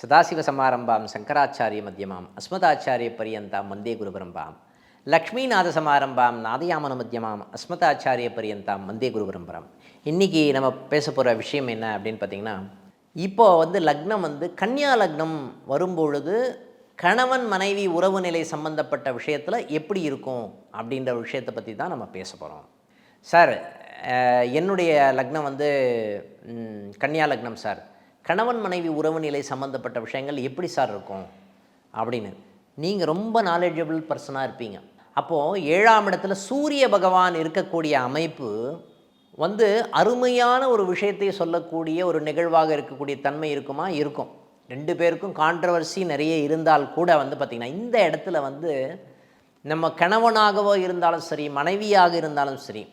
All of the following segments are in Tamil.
சதாசிவசமாரம்பாம் சங்கராச்சாரிய மத்தியமாம் அஸ்மதாச்சாரிய பரியந்தாம் வந்தே குருபரம்பாம். லக்ஷ்மிநாத சமாரம்பாம் நாதயாமன மத்தியமாம் அஸ்மதாச்சாரிய பரியந்தாம் வந்தே குருபரம்பரம். இன்றைக்கி நம்ம பேச போகிற விஷயம் என்ன அப்படின்னு பார்த்தீங்கன்னா இப்போ வந்து லக்னம் வந்து கன்னியா லக்னம் வரும்பொழுது கணவன் மனைவி உறவு நிலை சம்பந்தப்பட்ட விஷயத்தில் எப்படி இருக்கும் அப்படின்ற விஷயத்தை பற்றி தான் நம்ம பேச போகிறோம் சார் என்னுடைய லக்னம் வந்து கன்னியா லக்னம் சார். கணவன் மனைவி உறவு நிலை சம்மந்தப்பட்ட விஷயங்கள் எப்படி சார் இருக்கும்? அப்படின்னு. நீங்கள் ரொம்ப நாலேஜபிள் பர்சனாக இருப்பீங்க. அப்போது ஏழாம் இடத்துல சூரிய பகவான் இருக்கக்கூடிய அமைப்பு வந்து அருமையான ஒரு விஷயத்தை சொல்லக்கூடிய ஒரு நிகழ்வாக இருக்கக்கூடிய தன்மை இருக்குமா? இருக்கும். ரெண்டு பேருக்கும் கான்ட்ரவர்சி நிறைய இருந்தால் கூட வந்து பார்த்திங்கன்னா இந்த இடத்துல வந்து நம்ம கணவனாகவோ இருந்தாலும் சரி மனைவியாக இருந்தாலும் சரி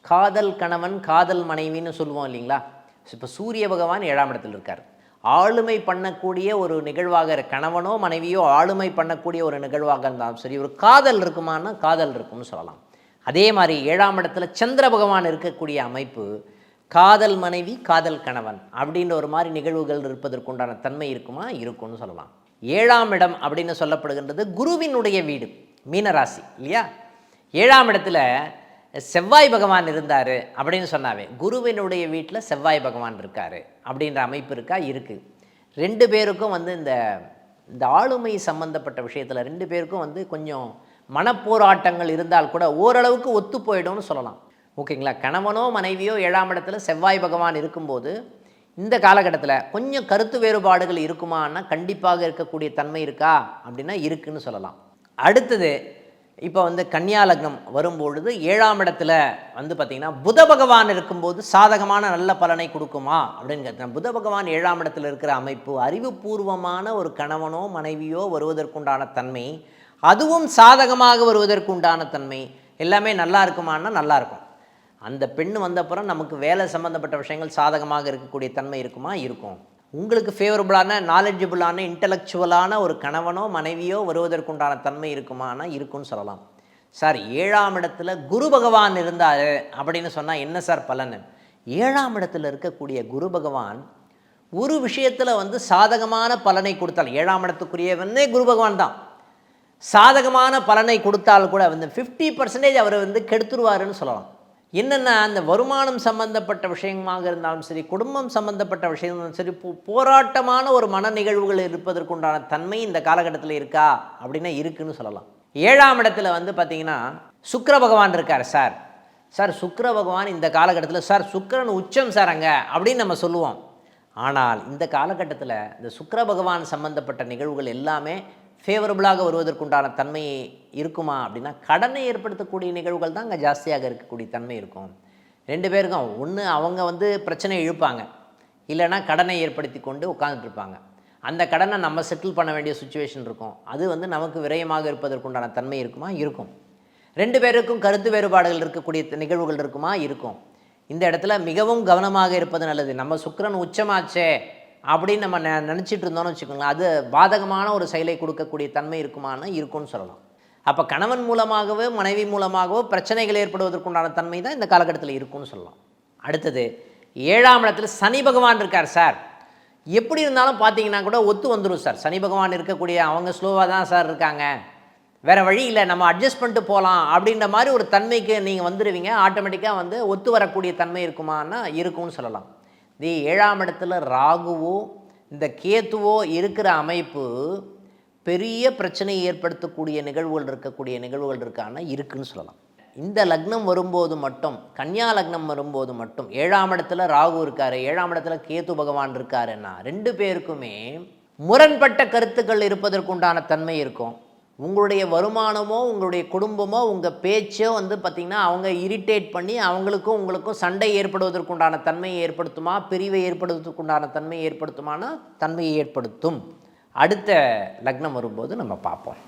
காதல் கணவன் காதல் மனைவின்னு சொல்லுவோம் இல்லைங்களா? இப்போ சூரிய பகவான் ஏழாம் இடத்துல இருக்கார். ஆளுமை பண்ணக்கூடிய ஒரு நிகழ்வாக கணவனோ மனைவியோ ஆளுமை பண்ணக்கூடிய ஒரு நிகழ்வாக இருந்தாலும் சரி ஒரு காதல் இருக்குமான்னா காதல் இருக்கும்னு சொல்லலாம். அதே மாதிரி ஏழாம் இடத்துல சந்திர பகவான் இருக்கக்கூடிய அமைப்பு காதல் மனைவி காதல் கணவன் அப்படின்ற ஒரு மாதிரி நிகழ்வுகள் இருப்பதற்குண்டான தன்மை இருக்குமா? இருக்கும்னு சொல்லலாம். ஏழாம் இடம் அப்படின்னு சொல்லப்படுகின்றது குருவினுடைய வீடு மீனராசி இல்லையா? ஏழாம் இடத்துல செவ்வாய் பகவான் இருந்தார் அப்படின்னு சொன்னாவே குருவினுடைய வீட்டில் செவ்வாய் பகவான் இருக்கார் அப்படின்ற அமைப்பு இருக்கா? இருக்குது ரெண்டு பேருக்கும் வந்து இந்த இந்த ஆளுமை சம்பந்தப்பட்ட விஷயத்தில் ரெண்டு பேருக்கும் வந்து கொஞ்சம் மனப்போராட்டங்கள் இருந்தால் கூட ஓரளவுக்கு ஒத்து போயிடும்னு சொல்லலாம். ஓகேங்களா? கணவனோ மனைவியோ ஏழாம் இடத்துல செவ்வாய் பகவான் இருக்கும்போது இந்த காலகட்டத்தில் கொஞ்சம் கருத்து வேறுபாடுகள் இருக்குமான்னா கண்டிப்பாக இருக்கக்கூடிய தன்மை இருக்கா? அப்படின்னா இருக்குன்னு சொல்லலாம். அடுத்தது இப்போ வந்து கன்னியாலக்னம் வரும்பொழுது ஏழாம் இடத்துல வந்து பார்த்திங்கன்னா புத பகவான் இருக்கும்போது சாதகமான நல்ல பலனை கொடுக்குமா? அப்படின்னு கேட்டேன் புத பகவான் ஏழாம் இடத்துல இருக்கிற அமைப்பு அறிவுபூர்வமான ஒரு கணவனோ மனைவியோ வருவதற்குண்டான தன்மை அதுவும் சாதகமாக வருவதற்குண்டான தன்மை எல்லாமே நல்லா இருக்குமான்னா நல்லா இருக்கும். அந்த பெண் வந்தப்புறம் நமக்கு வேலை சம்மந்தப்பட்ட விஷயங்கள் சாதகமாக இருக்கக்கூடிய தன்மை இருக்குமா? இருக்கும். உங்களுக்கு ஃபேவரபுளான நாலெட்ஜபிளான இன்டலெக்சுவலான ஒரு கணவனோ மனைவியோ வருவதற்குண்டான தன்மை இருக்குமானா இருக்கும்னு சொல்லலாம். சார் ஏழாம் இடத்துல குரு பகவான் இருந்தார் அப்படின்னு சொன்னால் என்ன சார் பலன்? ஏழாம் இடத்துல இருக்கக்கூடிய குரு பகவான் ஒரு விஷயத்தில் வந்து சாதகமான பலனை கொடுத்தால் ஏழாம் இடத்துக்குரியவனே குரு பகவான் தான். சாதகமான பலனை கொடுத்தால் கூட வந்து ஃபிஃப்டி பர்சன்டேஜ் அவர் வந்து கெடுத்துருவாருன்னு சொல்லலாம். என்னென்னா அந்த வருமானம் சம்பந்தப்பட்ட விஷயமாக இருந்தாலும் சரி குடும்பம் சம்பந்தப்பட்ட விஷயம் இருந்தாலும் சரி போராட்டமான ஒரு மன நிகழ்வுகள் இருப்பதற்குண்டான தன்மை இந்த காலகட்டத்தில் இருக்கா அப்படின்னா இருக்குன்னு சொல்லலாம். ஏழாம் இடத்துல வந்து பார்த்தீங்கன்னா சுக்கர பகவான் இருக்கார் சார். சார் சுக்கர பகவான் இந்த காலகட்டத்தில் சார் சுக்கரன் உச்சம் சார் அங்கே அப்படின்னு நம்ம சொல்லுவோம். ஆனால் இந்த காலகட்டத்தில் இந்த சுக்கர பகவான் சம்பந்தப்பட்ட நிகழ்வுகள் எல்லாமே ஃபேவரபுளாக வருவதற்குண்டான தன்மை இருக்குமா அப்படின்னா கடனை ஏற்படுத்தக்கூடிய நிகழ்வுகள் தான் அங்கே ஜாஸ்தியாக இருக்கக்கூடிய தன்மை இருக்கும். ரெண்டு பேருக்கும் ஒன்று அவங்க வந்து பிரச்சனையை இழுப்பாங்க. இல்லைன்னா கடனை ஏற்படுத்தி கொண்டு உட்காந்துட்ருப்பாங்க அந்த கடனை நம்ம செட்டில் பண்ண வேண்டிய சுச்சுவேஷன் இருக்கும். அது வந்து நமக்கு விரயமாக இருப்பதற்குண்டான தன்மை இருக்குமா? இருக்கும். ரெண்டு பேருக்கும் கருத்து வேறுபாடுகள் இருக்கக்கூடிய நிகழ்வுகள் இருக்குமா? இருக்கும். இந்த இடத்துல மிகவும் கவனமாக இருப்பது நல்லது. நம்ம சுக்கரன் உச்சமாச்சே அப்படின்னு நம்ம நினச்சிட்டு இருந்தோம்னு வச்சுக்கோங்களேன் அது பாதகமான ஒரு செயலை கொடுக்கக்கூடிய தன்மை இருக்குமான்னு இருக்கும்னு சொல்லலாம். அப்போ கணவன் மூலமாகவோ மனைவி மூலமாகவோ பிரச்சனைகள் ஏற்படுவதற்குண்டான தன்மை தான் இந்த காலகட்டத்தில் இருக்கும்னு சொல்லலாம். அடுத்தது ஏழாம் இடத்துல சனி பகவான் இருக்கார் சார். எப்படி இருந்தாலும் பார்த்தீங்கன்னா கூட ஒத்து வந்துடும் சார். சனி பகவான் இருக்கக்கூடிய அவங்க ஸ்லோவாக தான் சார் இருக்காங்க. வேறு வழி இல்லை நம்ம அட்ஜஸ்ட் பண்ணிட்டு போகலாம் அப்படின்ற மாதிரி ஒரு தன்மைக்கு நீங்கள் வந்துடுவீங்க ஆட்டோமேட்டிக்காக வந்து ஒத்து வரக்கூடிய தன்மை இருக்குமான்னா இருக்கும்னு சொல்லலாம். இது ஏழாம் இடத்துல ராகுவோ இந்த கேத்துவோ இருக்கிற அமைப்பு பெரிய பிரச்சனையை ஏற்படுத்தக்கூடிய நிகழ்வுகள் இருக்கக்கூடிய நிகழ்வுகள் இருக்கான இருக்குன்னு சொல்லலாம். இந்த லக்னம் வரும்போது மட்டும் கன்னியா லக்னம் வரும்போது மட்டும் ஏழாம் இடத்துல ராகு இருக்காரு ஏழாம் இடத்துல கேத்து பகவான் இருக்காருன்னா ரெண்டு பேருக்குமே முரண்பட்ட கருத்துக்கள் இருப்பதற்குண்டான தன்மை இருக்கும். உங்களுடைய வருமானமோ உங்களுடைய குடும்பமோ உங்கள் பேச்சோ வந்து பார்த்திங்கன்னா அவங்க இரிட்டேட் பண்ணி அவங்களுக்கும் உங்களுக்கும் சண்டை ஏற்படுவதற்குண்டான தன்மையை ஏற்படுத்துமா பிரிவை ஏற்படுவதற்குண்டான தன்மையை ஏற்படுத்துமானா தன்மையை ஏற்படுத்தும். அடுத்த லக்னம் வரும்போது நம்ம பார்ப்போம்.